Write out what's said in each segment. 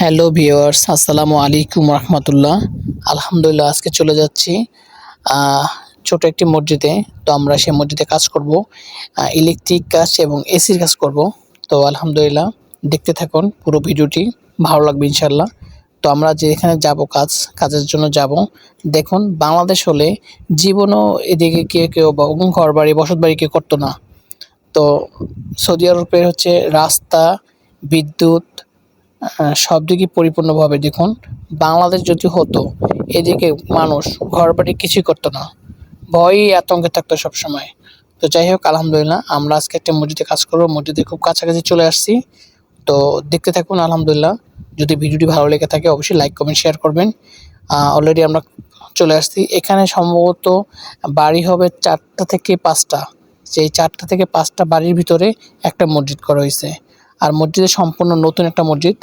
Hello viewers আসসালামু আলাইকুম রহমতুল্লাহ। আলহামদুলিল্লাহ, আজকে চলে যাচ্ছি ছোট একটি মসজিদে। তো আমরা সেই মসজিদে কাজ করব ইলেকট্রিক কাজ এবং এসির কাজ করব। তো আলহামদুলিল্লাহ, দেখতে থাকুন পুরো ভিডিওটি, ভালো লাগবে ইনশাল্লাহ তো আমরা যেখানে যাব কাজ, কাজের জন্য যাব, দেখুন বাংলাদেশ হলে জীবনও এদিকে কেউ কেউ ঘর বাড়ি বসত বাড়ি কেউ করতো না। তো সৌদি আরবের হচ্ছে রাস্তা, বিদ্যুৎ সব দিকে পরিপূর্ণভাবে দেখুন। বাংলাদেশ যদি হতো, এদিকে মানুষ ঘর বাড়ি কিছুই করতো না। ভয়ই আতঙ্কে থাকতো সবসময়। তো যাই হোক, আলহামদুলিল্লাহ, আমরা আজকে একটা মসজিদে কাজ করব। মসজিদে খুব কাছাকাছি চলে আসছি। তো দেখতে থাকুন, আলহামদুলিল্লাহ। যদি ভিডিওটি ভালো লেগে থাকে, অবশ্যই লাইক কমেন্ট শেয়ার করবেন। অলরেডি আমরা চলে আসছি। এখানে সম্ভবত বাড়ি হবে চারটা থেকে পাঁচটা। সেই চারটা থেকে পাঁচটা বাড়ির ভিতরে একটা মসজিদ করা হয়েছে। আর মসজিদে সম্পূর্ণ নতুন একটা মসজিদ।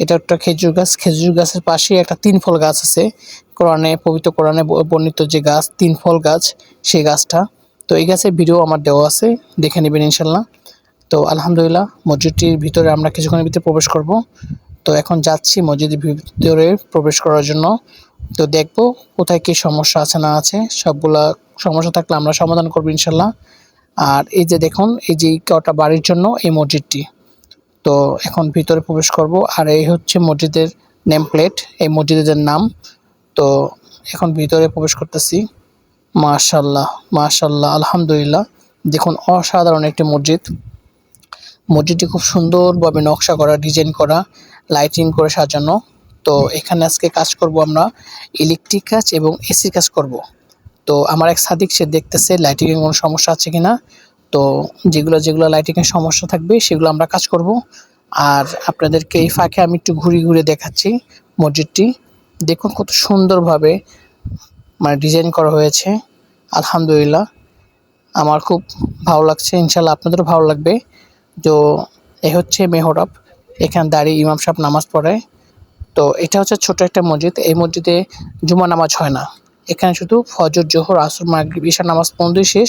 এটা একটা খেজুর গাছ। খেজুর গাছের পাশে একটা তিন ফল গাছ আছে। কোরআনে, পবিত্র কোরআনে বর্ণিত যে গাছ তিন ফল গাছ, সেই গাছটা। তো এই গাছের ভিডিও আমার দেওয়া আছে, দেখে নেবেন ইনশাল্লাহ। তো আলহামদুলিল্লাহ, মসজিদটির ভিতরে আমরা কিছুক্ষণের ভিতরে প্রবেশ করব। তো এখন যাচ্ছি মসজিদের ভিতরে প্রবেশ করার জন্য। তো দেখব কোথায় কি সমস্যা আছে না আছে। সবগুলা সমস্যা থাকলে আমরা সমাধান করব ইনশাল্লাহ। আর এই যে দেখুন, এই যে কটা বাড়ির জন্য এই মসজিদটি। তো এখন ভিতরে প্রবেশ করব। আর এই হচ্ছে মসজিদের নেম প্লেট এই মসজিদের নাম। তো এখন ভিতরে প্রবেশ করতেছি। মাশাল্লাহ মাশাল্লাহ আলহামদুলিল্লাহ। দেখুন, অসাধারণ একটি মসজিদ। মসজিদটি খুব সুন্দরভাবে নকশা করা ডিজাইন করা লাইটিং করে সাজানো। তো এখানে আজকে কাজ করব আমরা ইলেকট্রিক কাজ এবং এসির কাজ করব। তো আমার এক সাদিক সে দেখতেছে লাইটিংয়ের কোনো সমস্যা আছে কিনা। তো যেগুলো যেগুলো লাইটিংয়ের সমস্যা থাকবে, সেগুলো আমরা কাজ করব। আর আপনাদেরকে এই ফাঁকে আমি একটু ঘুরে ঘুরে দেখাচ্ছি মসজিদটি। দেখুন কত সুন্দরভাবে মানে ডিজাইন করা হয়েছে। আলহামদুলিল্লাহ। আমার খুব ভালো লাগছে, ইনশাল্লাহ আপনাদেরও ভালো লাগবে। তো এ হচ্ছে মেহরাব। এখানে দাঁড়িয়ে ইমাম সাহেব নামাজ পড়ায় তো এটা হচ্ছে ছোট একটা মসজিদ। এই মসজিদে জুমা নামাজ হয় না। এখানে শুধু ফজর, জোহর, আসর, মাগরিব ঈশা নামাজ পর্যন্তই শেষ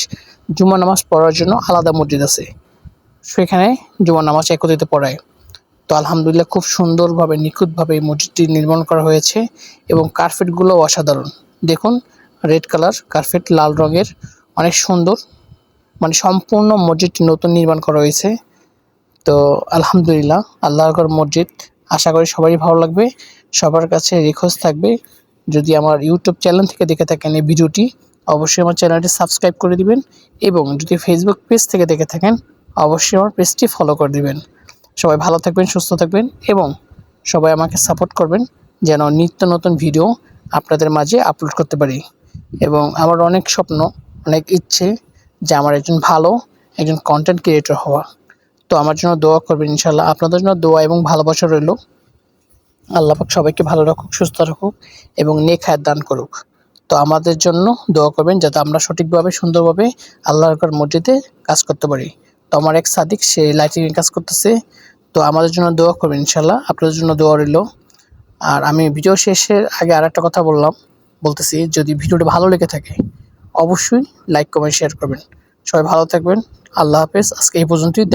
জুমা নামাজ পড়ার জন্য আলাদা মসজিদ আছে। সেখানে জুমা নামাজ একত্রিত পড়ায়। তো আলহামদুলিল্লাহ খুব সুন্দরভাবে, নিখুঁতভাবে এই মসজিদটি নির্মাণ করা হয়েছে এবং কার্পেটগুলো অসাধারণ। দেখুন, রেড কালার কার্পেট, লাল রঙের, অনেক সুন্দর। মানে সম্পূর্ণ মসজিদটি নতুন নির্মাণ করা হয়েছে। তো আলহামদুলিল্লাহ, আল্লাহর মসজিদ। আশা করি সবারই ভালো লাগবে। সবার কাছে রিকোয়েস্ট থাকবে যদি আমার ইউটিউব চ্যানেল থেকে দেখে থাকেন এই ভিডিওটি, অবশ্যই আমার চ্যানেলটি সাবস্ক্রাইব করে দিবেন এবং যদি ফেসবুক পেজ থেকে দেখে থাকেন, অবশ্যই আমার পেজটি ফলো করে দিবেন। সবাই ভালো থাকবেন, সুস্থ থাকবেন এবং সবাই আমাকে সাপোর্ট করবেন যেন নিত্য নতুন ভিডিও আপনাদের মাঝে আপলোড করতে পারি। এবং আমার অনেক স্বপ্ন, অনেক ইচ্ছে যে আমার একজন ভালো, একজন কন্টেন্ট ক্রিয়েটর হওয়া। তো আমার জন্য দোয়া করবেন ইনশাল্লাহ আপনাদের জন্য দোয়া এবং ভালোবাসা রইল। আল্লাহ পাক সবাইকে ভালো রাখুক, সুস্থ রাখুক এবং হায়াত দান করুক। তো আমাদের জন্য দোয়া করবেন যাতে আমরা সঠিকভাবে, সুন্দরভাবে আল্লাহর মসজিদে কাজ করতে পারি। তো আমার এক সাদিক, সে লাইটিংয়ের কাজ করতেছে। তো আমাদের জন্য দোয়া করবেন ইনশাল্লাহ আপনাদের জন্য দোয়া রইল। আর আমি ভিডিও শেষের আগে আর একটা কথা বললাম, বলতেছি, যদি ভিডিওটা ভালো লেগে থাকে, অবশ্যই লাইক কমেন্ট শেয়ার করবেন। সবাই ভালো থাকবেন, আল্লাহ হাফেজ। আজকে এই পর্যন্তই।